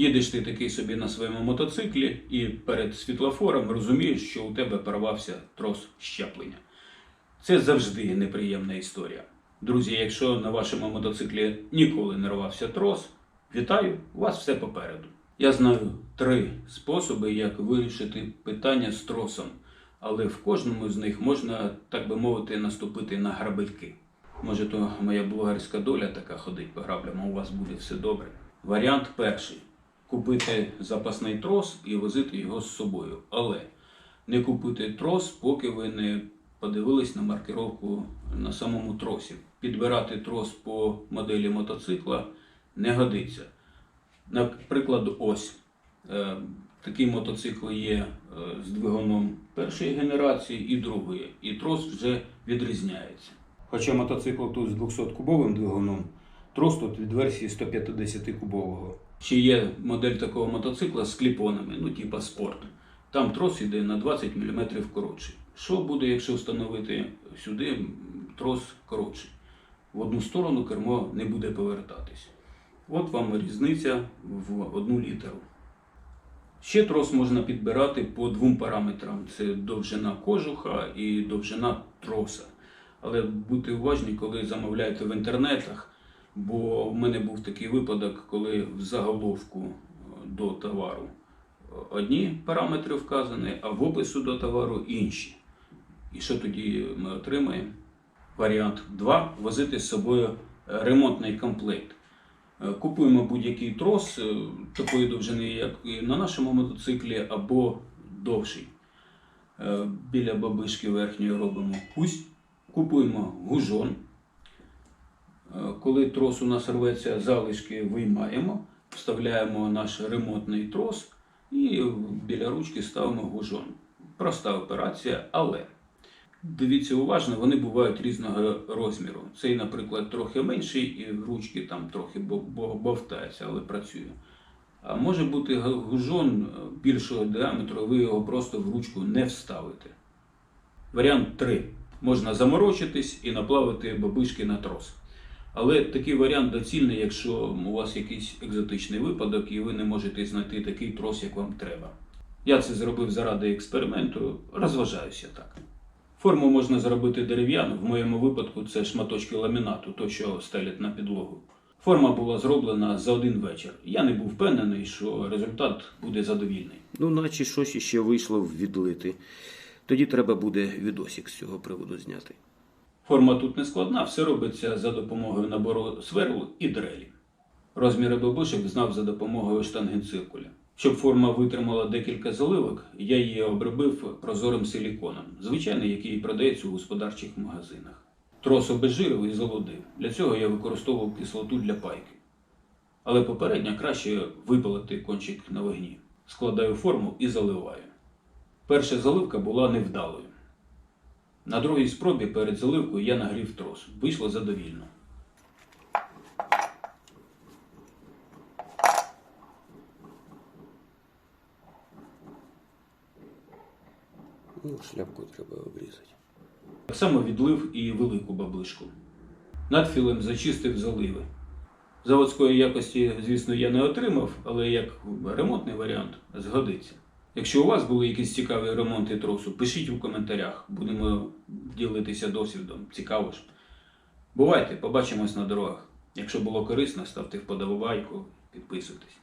Їдеш ти такий собі на своєму мотоциклі і перед світлофором розумієш, що у тебе порвався трос щеплення. Це завжди неприємна історія. Друзі, якщо на вашому мотоциклі ніколи не рвався трос, вітаю, у вас все попереду. Я знаю три способи, як вирішити питання з тросом, але в кожному з них можна, так би мовити, наступити на грабельки. Може, то моя блогерська доля така ходить по граблям, а у вас буде все добре. Варіант перший: купити запасний трос і возити його з собою. Але не купити трос, поки ви не подивились на маркировку на самому тросі. Підбирати трос по моделі мотоцикла не годиться. Наприклад, ось е, такий мотоцикл є е, з двигуном першої генерації і другої, і трос вже відрізняється. Хоча мотоцикл тут з 200-кубовим двигуном, трос тут від версії 150-кубового. Ще є модель такого мотоцикла з кліпонами, ну типа спорт. Там трос йде на 20 мм коротший. Що буде, якщо встановити сюди трос коротший? В одну сторону кермо не буде повертатись. От вам різниця в одну літеру. Ще трос можна підбирати по двом параметрам: це довжина кожуха і довжина троса. Але будьте уважні, коли замовляєте в інтернетах, бо в мене був такий випадок, коли в заголовку е, до товару е, одні параметри вказані, а в опису до товару інші. І що тоді ми отримаємо? Варіант 2 возити з собою ремонтний комплект. Е, Купуємо будь-який трос такої довжини, як і на нашому мотоциклі, або довший. Біля бабишки верхньої робимо пусть. Купуємо гужон. Е, Коли трос у нас рветься, залишки виймаємо, вставляємо наш ремонтний трос і біля ручки ставимо гужон. Проста операція, але Дивіться уважно, вони бувають різного розміру. Цей, наприклад, трохи менший, і ручки там трохи бо- бо- але працює. А може бути гужон більшого діаметру, ви його просто в ручку не вставите. Варіант 3. Можна заморочитись і наплавити бабишки на трос. Але такий варіант доцільний, якщо у вас якийсь екзотичний випадок і ви не можете знайти такий трос, як вам треба. Я це зробив заради експерименту, розважаюся так. Форму можна зробити дерев'яну, в моєму випадку це шматочки ламінату, то що стелять на підлогу. Форма була зроблена за один вечір. Я не був впевнений, що результат буде задовільний. Ну, наче щось іще вийшло відлити. Тоді треба буде відосик з цього приводу зняти. Форма тут не складна, все робиться за допомогою набору сверл і дрелі. Розміри бабушек знав за допомогою штангенциркуля. Щоб форма витримала декілька заливок, я її обробив прозорим силіконом, звичайний, який продається у господарчих магазинах. Трос обезжирив і залудив. Для цього я використовував кислоту для пайки. Але попередньо краще випалити кончик на вогні. Складаю форму і заливаю. Перша заливка була невдалою. На другій спробі перед заливкою я нагрів трос. Вийшло задовільно. Ну, шляпку треба обрізати. Так само відлив і велику баблишку. Надфілем зачистив заливи. Заводської якості, звісно, я не отримав, але як ремонтний варіант згодиться. Якщо у вас були якісь цікаві ремонти тросу, пишіть у коментарях. Будемо ділитися досвідом. Цікаво ж. Бувайте, побачимось на дорогах. Якщо було корисно, ставте вподобайку, підписуйтесь.